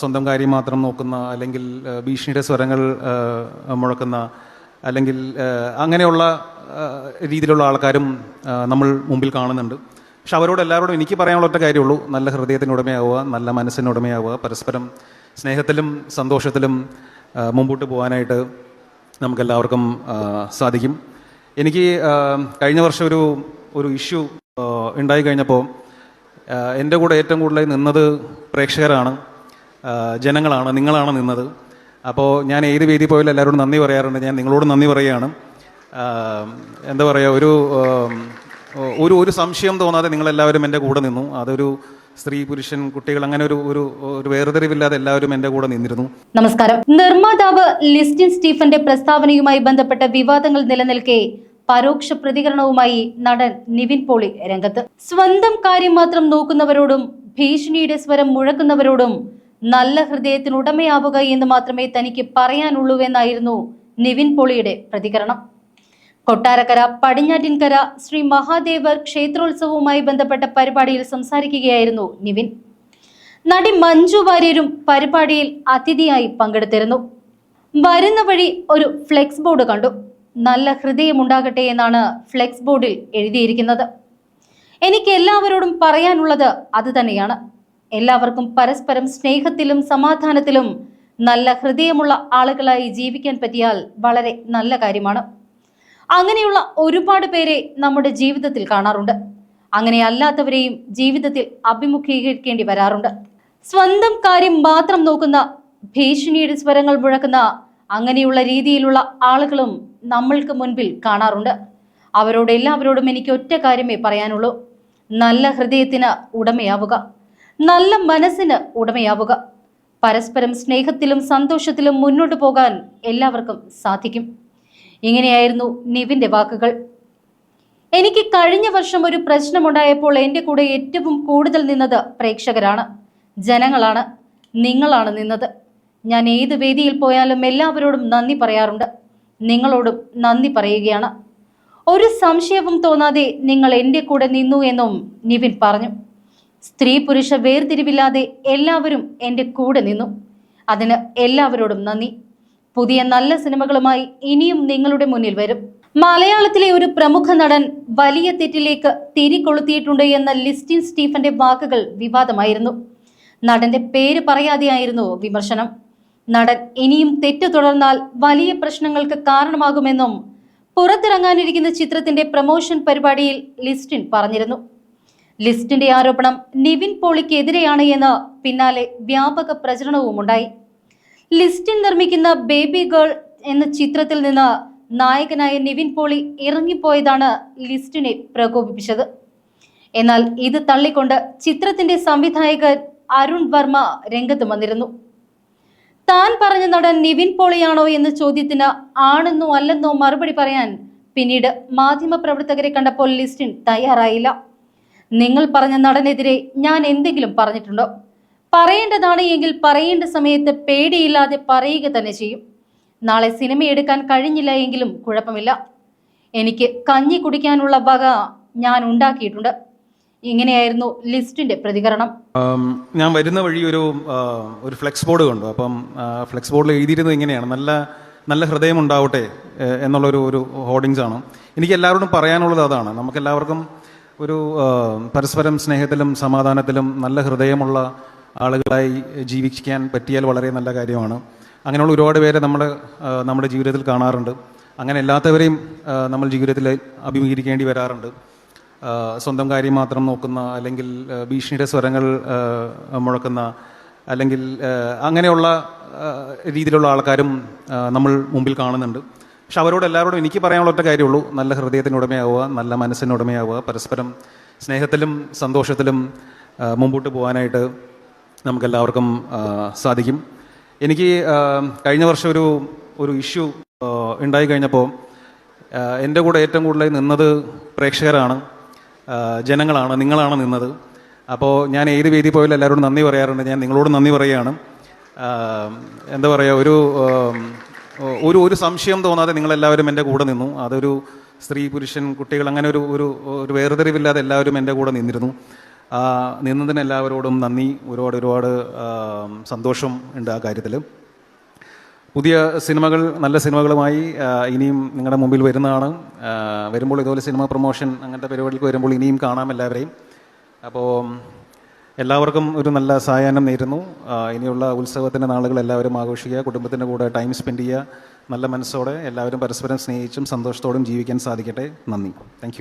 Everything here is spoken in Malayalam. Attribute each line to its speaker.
Speaker 1: സ്വന്തം കാര്യം മാത്രം നോക്കുന്ന അല്ലെങ്കിൽ ഭീഷണിയുടെ സ്വരങ്ങൾ മുഴക്കുന്ന അല്ലെങ്കിൽ അങ്ങനെയുള്ള രീതിയിലുള്ള ആൾക്കാരും നമ്മൾ മുമ്പിൽ കാണുന്നുണ്ട്. പക്ഷെ അവരോട് എല്ലാവരോടും എനിക്ക് പറയാനുള്ള ഒറ്റ കാര്യമുള്ളൂ നല്ല ഹൃദയത്തിന് ഉടമയാവുക നല്ല മനസ്സിന് ഉടമയാവുക പരസ്പരം സ്നേഹത്തിലും സന്തോഷത്തിലും മുമ്പോട്ട് പോകാനായിട്ട് നമുക്കെല്ലാവർക്കും സാധിക്കും. എനിക്ക് കഴിഞ്ഞ വർഷം ഒരു ഒരു ഇഷ്യൂ ഉണ്ടായി കഴിഞ്ഞപ്പോൾ എന്റെ കൂടെ ഏറ്റവും കൂടുതലായി നിന്നത് പ്രേക്ഷകരാണ്. ജനങ്ങളാണ് നിങ്ങളാണ് നിന്നത്. അപ്പോൾ ഞാൻ ഏത് വേദി പോയാലും എല്ലാവരോടും നന്ദി പറയാറുണ്ട്. ഞാൻ നിങ്ങളോട് നന്ദി പറയുകയാണ്. എന്താ പറയുക ഒരു ഒരു ഒരു സംശയം തോന്നാതെ നിങ്ങളെല്ലാവരും എന്റെ കൂടെ നിന്നു. അതൊരു സ്ത്രീ പുരുഷൻ കുട്ടികൾ അങ്ങനെ ഒരു ഒരു ഒരു വേർതിരിവില്ലാതെ എല്ലാവരും എന്റെ കൂടെ നിന്നിരുന്നു.
Speaker 2: നമസ്കാരം. നിർമ്മാതാവ് ലിസ്റ്റിൻ സ്റ്റീഫന്റെ പ്രസ്താവനയുമായി ബന്ധപ്പെട്ട വിവാദങ്ങൾ നിലനിൽക്കെ പരോക്ഷ പ്രതികരണവുമായി നടൻ നിവിൻ പോളി രംഗത്ത്. സ്വന്തം കാര്യം മാത്രം നോക്കുന്നവരോടും ഭീഷണിയുടെ സ്വരം മുഴക്കുന്നവരോടും നല്ല ഹൃദയത്തിന് ഉടമയാവുക എന്ന് മാത്രമേ തനിക്ക് പറയാനുള്ളൂവെന്നായിരുന്നു നിവിൻ പോളിയുടെ പ്രതികരണം. കൊട്ടാരക്കര പടിഞ്ഞാറ്റിൻകര ശ്രീ മഹാദേവർ ക്ഷേത്രോത്സവവുമായി ബന്ധപ്പെട്ട പരിപാടിയിൽ സംസാരിക്കുകയായിരുന്നു നിവിൻ. നടി മഞ്ജു വാര്യരും പരിപാടിയിൽ അതിഥിയായി പങ്കെടുത്തിരുന്നു. വരുന്ന വഴി ഒരു ഫ്ലെക്സ് ബോർഡ് കണ്ടു. നല്ല ഹൃദയമുണ്ടാകട്ടെ എന്നാണ് ഫ്ലെക്സ് ബോർഡിൽ എഴുതിയിരിക്കുന്നത്. എനിക്ക് എല്ലാവരോടും പറയാനുള്ളത് അത് തന്നെയാണ്. എല്ലാവർക്കും പരസ്പരം സ്നേഹത്തിലും സമാധാനത്തിലും നല്ല ഹൃദയമുള്ള ആളുകളായി ജീവിക്കാൻ പറ്റിയാൽ വളരെ നല്ല കാര്യമാണ്. അങ്ങനെയുള്ള ഒരുപാട് പേരെ നമ്മുടെ ജീവിതത്തിൽ കാണാറുണ്ട്. അങ്ങനെ അല്ലാത്തവരെയും ജീവിതത്തിൽ അഭിമുഖീകരിക്കേണ്ടി വരാറുണ്ട്. സ്വന്തം കാര്യം മാത്രം നോക്കുന്ന ഭീഷണിയുടെ സ്വരങ്ങൾ മുഴക്കുന്ന അങ്ങനെയുള്ള രീതിയിലുള്ള ആളുകളും നമ്മൾക്ക് മുൻപിൽ കാണാറുണ്ട്. അവരോട് എല്ലാവരോടും എനിക്ക് ഒറ്റ കാര്യമേ പറയാനുള്ളൂ. നല്ല ഹൃദയത്തിന് ഉടമയാവുക. നല്ല മനസ്സിന് ഉടമയാവുക. പരസ്പരം സ്നേഹത്തിലും സന്തോഷത്തിലും മുന്നോട്ട് പോകാൻ എല്ലാവർക്കും സാധിക്കും. ഇങ്ങനെയായിരുന്നു നിവിന്റെ വാക്കുകൾ. എനിക്ക് കഴിഞ്ഞ വർഷം ഒരു പ്രശ്നമുണ്ടായപ്പോൾ എന്റെ കൂടെ ഏറ്റവും കൂടുതൽ നിന്നത് പ്രേക്ഷകരാണ്. ജനങ്ങളാണ്. നിങ്ങളാണ് നിന്നത്. ഞാൻ ഏത് വേദിയിൽ പോയാലും എല്ലാവരോടും നന്ദി പറയാറുണ്ട്. നിങ്ങളോടും നന്ദി പറയുകയാണ്. ഒരു സംശയവും തോന്നാതെ നിങ്ങൾ എന്റെ കൂടെ നിന്നു എന്നും നിവിൻ പറഞ്ഞു. സ്ത്രീ പുരുഷ വേർതിരിവില്ലാതെ എല്ലാവരും എന്റെ കൂടെ നിന്നു. അതിന് എല്ലാവരോടും നന്ദി. പുതിയ നല്ല സിനിമകളുമായി ഇനിയും നിങ്ങളുടെ മുന്നിൽ വരും. മലയാളത്തിലെ ഒരു പ്രമുഖ നടൻ വലിയ തെറ്റിലേക്ക് തിരികൊളുത്തിയിട്ടുണ്ട് എന്ന ലിസ്റ്റിൻ സ്റ്റീഫന്റെ വാക്കുകൾ വിവാദമായിരുന്നു. നടന്റെ പേര് പറയാതെയായിരുന്നു വിമർശനം. നടൻ ഇനിയും തെറ്റു തുടർന്നാൽ വലിയ പ്രശ്നങ്ങൾക്ക് കാരണമാകുമെന്നും പുറത്തിറങ്ങാനിരിക്കുന്ന ചിത്രത്തിന്റെ പ്രമോഷൻ പരിപാടിയിൽ ലിസ്റ്റിൻ പറഞ്ഞിരുന്നു. ലിസ്റ്റിന്റെ ആരോപണം നിവിൻ പോളിക്കെതിരെയാണ് എന്ന് പിന്നാലെ വ്യാപക പ്രചരണവും ഉണ്ടായി ലിസ്റ്റിൻ നിർമ്മിക്കുന്ന ബേബി ഗേൾ എന്ന ചിത്രത്തിൽ നിന്ന് നായകനായ നിവിൻ പോളി ഇറങ്ങിപ്പോയതാണ് ലിസ്റ്റിനെ പ്രകോപിപ്പിച്ചത്. എന്നാൽ ഇത് തള്ളിക്കൊണ്ട് ചിത്രത്തിന്റെ സംവിധായകൻ അരുൺ വർമ്മ രംഗത്ത് വന്നിരുന്നു. താൻ പറഞ്ഞ നടൻ നിവിൻ പോളിയാണോ എന്ന ചോദ്യത്തിന് ആണെന്നോ അല്ലെന്നോ മറുപടി പറയാൻ പിന്നീട് മാധ്യമപ്രവർത്തകരെ കണ്ടപ്പോൾ ലിസ്റ്റിൻ തയ്യാറായില്ല. നിങ്ങൾ പറഞ്ഞ നടനെതിരെ ഞാൻ എന്തെങ്കിലും പറഞ്ഞിട്ടുണ്ടോ? പറയേണ്ടതാണ് എങ്കിൽ പറയേണ്ട സമയത്ത് പേടിയില്ലാതെ പറയുക തന്നെ ചെയ്യും. നാളെ സിനിമ എടുക്കാൻ കഴിഞ്ഞില്ല എങ്കിലും കുഴപ്പമില്ല. എനിക്ക് കഞ്ഞി കുടിക്കാനുള്ള വക ഞാൻ ഉണ്ടാക്കിയിട്ടുണ്ട്. ഇങ്ങനെയായിരുന്നു ലിസ്റ്റിന്റെ പ്രതികരണം.
Speaker 1: ഞാൻ വരുന്ന വഴി ഒരു ഒരു ഫ്ലെക്സ് ബോർഡ് കണ്ടു. അപ്പം ഫ്ലെക്സ് ബോർഡിൽ എഴുതിയിരുന്നത് ഇങ്ങനെയാണ്. നല്ല നല്ല ഹൃദയം ഉണ്ടാവട്ടെ എന്നുള്ള എന്നുള്ളൊരു ഒരു ഹോർഡിങ്സ് ആണ് എനിക്ക് എല്ലാവരോടും പറയാനുള്ളത് അതാണ്. നമുക്കെല്ലാവർക്കും ഒരു പരസ്പരം സ്നേഹത്തിലും സമാധാനത്തിലും നല്ല ഹൃദയമുള്ള ആളുകളായി ജീവിക്കാൻ പറ്റിയാൽ വളരെ നല്ല കാര്യമാണ്. അങ്ങനെയുള്ള ഒരുപാട് പേരെ നമ്മൾ നമ്മുടെ ജീവിതത്തിൽ കാണാറുണ്ട്. അങ്ങനെ എല്ലാത്തവരെയും നമ്മൾ ജീവിതത്തിൽ അഭിമുഖീകരിക്കേണ്ടി വരാറുണ്ട്. സ്വന്തം കാര്യം മാത്രം നോക്കുന്ന അല്ലെങ്കിൽ ഭീഷണിയുടെ സ്വരങ്ങൾ മുഴക്കുന്ന അല്ലെങ്കിൽ അങ്ങനെയുള്ള രീതിയിലുള്ള ആൾക്കാരും നമ്മൾ മുമ്പിൽ കാണുന്നുണ്ട്. പക്ഷെ അവരോട് എല്ലാവരോടും എനിക്ക് പറയാനുള്ള ഒറ്റ കാര്യമുള്ളൂ. നല്ല ഹൃദയത്തിനുടമയാവുക നല്ല മനസ്സിനുടമയാവുക പരസ്പരം സ്നേഹത്തിലും സന്തോഷത്തിലും മുമ്പോട്ട് പോകാനായിട്ട് നമുക്കെല്ലാവർക്കും സാധിക്കും. എനിക്ക് കഴിഞ്ഞ വർഷം ഒരു ഒരു ഇഷ്യൂ ഉണ്ടായി കഴിഞ്ഞപ്പോൾ എന്റെ കൂടെ ഏറ്റവും കൂടുതൽ നിന്നത് പ്രേക്ഷകരാണ്. ജനങ്ങളാണ് നിങ്ങളാണ് നിന്നത്. അപ്പോൾ ഞാൻ ഏത് വേദി പോയാലും എല്ലാവരോടും നന്ദി പറയാറുണ്ട്. ഞാൻ നിങ്ങളോട് നന്ദി പറയുകയാണ്. എന്താ പറയുക ഒരു ഒരു ഒരു സംശയം തോന്നാതെ നിങ്ങളെല്ലാവരും എന്റെ കൂടെ നിന്നു. അതൊരു സ്ത്രീ പുരുഷൻ കുട്ടികൾ അങ്ങനെ ഒരു ഒരു ഒരു വേർതിരിവില്ലാതെ എല്ലാവരും എന്റെ കൂടെ നിന്നിരുന്നു. നിന്നതിന് എല്ലാവരോടും നന്ദി. ഒരുപാട് ഒരുപാട് സന്തോഷം ഉണ്ട് ആ കാര്യത്തിൽ. പുതിയ സിനിമകൾ നല്ല സിനിമകളുമായി ഇനിയും നിങ്ങളുടെ മുമ്പിൽ വരുന്നതാണ്. വരുമ്പോൾ ഇതുപോലെ സിനിമ പ്രൊമോഷൻ അങ്ങനത്തെ പരിപാടികൾക്ക് വരുമ്പോൾ ഇനിയും കാണാം എല്ലാവരെയും. അപ്പോൾ എല്ലാവർക്കും ഒരു നല്ല സായാഹ്നം നേരുന്നു. ഇനിയുള്ള ഉത്സവത്തിന്റെ നാളുകൾ എല്ലാവരും ആഘോഷിക്കുക കുടുംബത്തിന്റെ കൂടെ ടൈം സ്പെൻഡ് ചെയ്യുക. നല്ല മനസ്സോടെ എല്ലാവരും പരസ്പരം സ്നേഹിച്ചും സന്തോഷത്തോടും ജീവിക്കാൻ സാധിക്കട്ടെ. നന്ദി. താങ്ക്